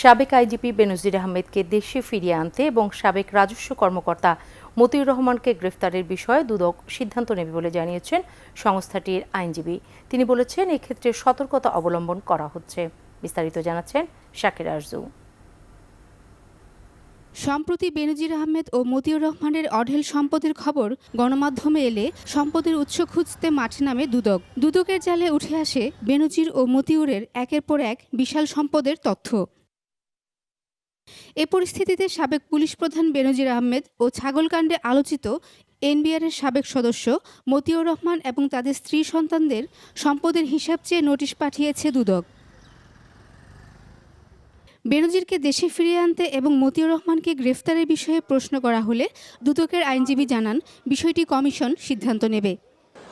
সাবেক আইজিপি বেনজির আহমেদকে দেশে ফিরিয়ে আনতে এবং সাবেক রাজস্ব কর্মকর্তা মতিউর রহমানকে গ্রেফতারের বিষয়ে দুদক সিদ্ধান্ত নেবে বলে জানিয়েছেন সংস্থাটির আইনজীবী। তিনি বলেছেন, এক্ষেত্রে সতর্কতা অবলম্বন করা হচ্ছে। বিস্তারিত জানাচ্ছেন শাকির আরজু। সম্প্রতি বেনজির আহমেদ ও মতিউর রহমানের অঢেল সম্পদের খবর গণমাধ্যমে এলে সম্পদের উৎস খুঁজতে মাঠে নামে দুদক। দুদকের জালে উঠে আসে বেনজির ও মতিউরের একের পর এক বিশাল সম্পদের তথ্য। এ পরিস্থিতিতে সাবেক পুলিশ প্রধান বেনজির আহমেদ ও ছাগলকাণ্ডে আলোচিত এনবিআরের সাবেক সদস্য মতিউর রহমান এবং তাদের স্ত্রী সন্তানদের সম্পদের হিসাব চেয়ে নোটিশ পাঠিয়েছে দুদক। বেনজিরকে দেশে ফিরিয়ে আনতে এবং মতিউর রহমানকে গ্রেফতারের বিষয়ে প্রশ্ন করা হলে দুদকের আইনজীবী জানান, বিষয়টি কমিশন সিদ্ধান্ত নেবে।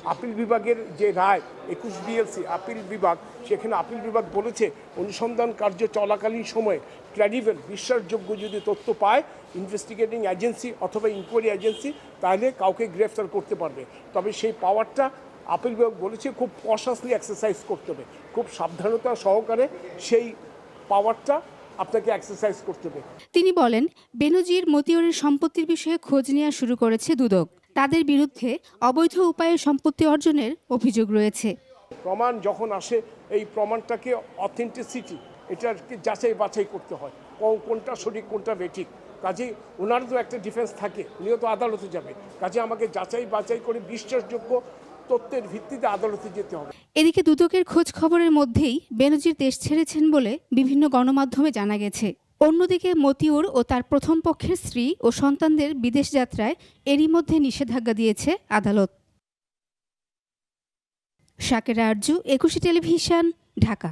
আপিল বিভাগের যে রায়, একুশ বিএলসি আপিল বিভাগ, সেখানে আপিল বিভাগ বলেছে, অনুসন্ধান কার্য চলাকালীন সময়ে ক্র্যাডিবল বিশ্বাসযোগ্য যদি তথ্য পায় ইনভেস্টিগেটিং এজেন্সি অথবা ইনকোয়ারি এজেন্সি তাহলে কাউকে গ্রেফতার করতে পারবে। তবে সেই পাওয়ারটা আপিল বিভাগ বলেছে, খুব কশাসলি এক্সারসাইজ করতে হবে। খুব সাবধানতা সহকারে সেই পাওয়ারটা আপনাকে এক্সারসাইজ করতে হবে। তিনি বলেন, বেনজির মতিউরের সম্পত্তির বিষয়ে খোঁজ নেওয়া শুরু করেছে দুদক। তাদের বিরুদ্ধে অবৈধ উপায়ে সম্পত্তি অর্জনের অভিযোগ রয়েছে। প্রমাণ যখন আসে এই প্রমাণটাকে অথেন্টিসিটি এটাকে যাচাই বাছাই করতে হয়। কোন- কোনটা সঠিক কোনটা বেঠিক। কাজে ওনার তো একটা ডিফেন্স থাকে উনিও তো আদালতে যাবে কাজে আমাকে যাচাই বাছাই করে বিশ্বাসযোগ্য তথ্যের ভিত্তিতে আদালতে যেতে হবে। এদিকে দুদকের খোঁজ খবরের মধ্যেই বেনজির দেশ ছেড়েছেন বলে বিভিন্ন গণমাধ্যমে জানা গেছে। অন্যদিকে মতিউর ও তার প্রথম পক্ষের স্ত্রী ও সন্তানদের বিদেশ যাত্রায় এরই মধ্যে নিষেধাজ্ঞা দিয়েছে আদালত। শাকেরা আরজু, একুশে টেলিভিশন, ঢাকা।